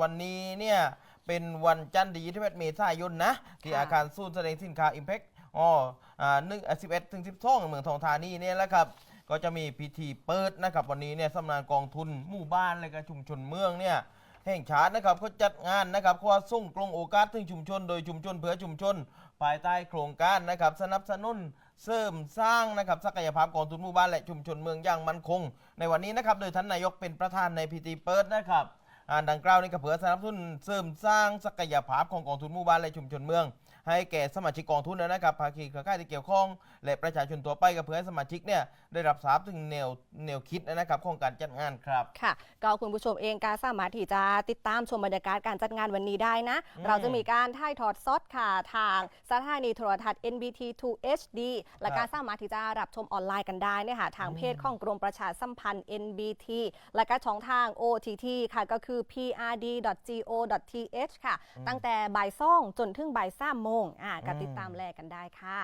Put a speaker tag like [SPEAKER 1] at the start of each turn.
[SPEAKER 1] วันนี้เนี่ยเป็นวันจันทร์ที่21เมษายนนะที่
[SPEAKER 2] ค่ะ
[SPEAKER 1] อาคารศูนย์แสดงสินค้า Impact อ๋ออ่าหนึ่งสิบเอ็ดถึงสิบสองเมืองทองธานีเนี่ยแหละครับ ก็จะมีพิธีเปิดนะครับ วันนี้เนี่ยสำนักงานกองทุนหมู่บ้านและก็ชุมชนเมืองเนี่ยแห่งชาตินะครับเขาจัดงานนะครับเขาว่าส่งกลงโอกาสถึงชุมชน โดยชุมชนเพื่อชุมชน ภายใต้โครงการนะครับสนับสนุนเสริมสร้างนะครับศักยภาพกองทุนหมู่บ้านและชุมชนเมืองอย่างมั่นคง ในวันนี้นะครับโดยท่านนายกเป็นประธานในพิธีเปิดนะครับ อ่าดังกล่าวนี้ก็เพื่อสนับสนุนเสริมสร้างศักยภาพของกองทุนหมู่บ้านและชุมชนเมือง ให้แก่สมาชิกกองทุนนะครับภาคีเครือข่ายที่เกี่ยวข้อง และประชาชนตัวไปก็เพื่อให้สมาชิกเนี่ยได้รับทราบถึงแนวแนวคิดนะครับของการจัดงานครับ
[SPEAKER 2] ค่ะก็คุณผู้ชมเองก็สามารถที่จะติดตามชมบรรยากาศการจัดงานวันนี้ได้นะ
[SPEAKER 1] อืม
[SPEAKER 2] เราจะมีการถ่ายทอดสดค่ะทางสถานีโทรทัศน์ NBT 2 HD และ
[SPEAKER 1] ครับ
[SPEAKER 2] การสามารถที่จะรับชมออนไลน์กันได้เนี่ยค่ะทาง
[SPEAKER 1] อืม
[SPEAKER 2] เพจของกรมประชาสัมพันธ์ NBT และก็ช่องทาง OTT ค่ะก็คือ prd.go.th ค่ะ ตั้งแต่บ่ายซ่องจนถึงบ่ายสามโมงอ่าก็ติดตามแลกันได้ค่ะ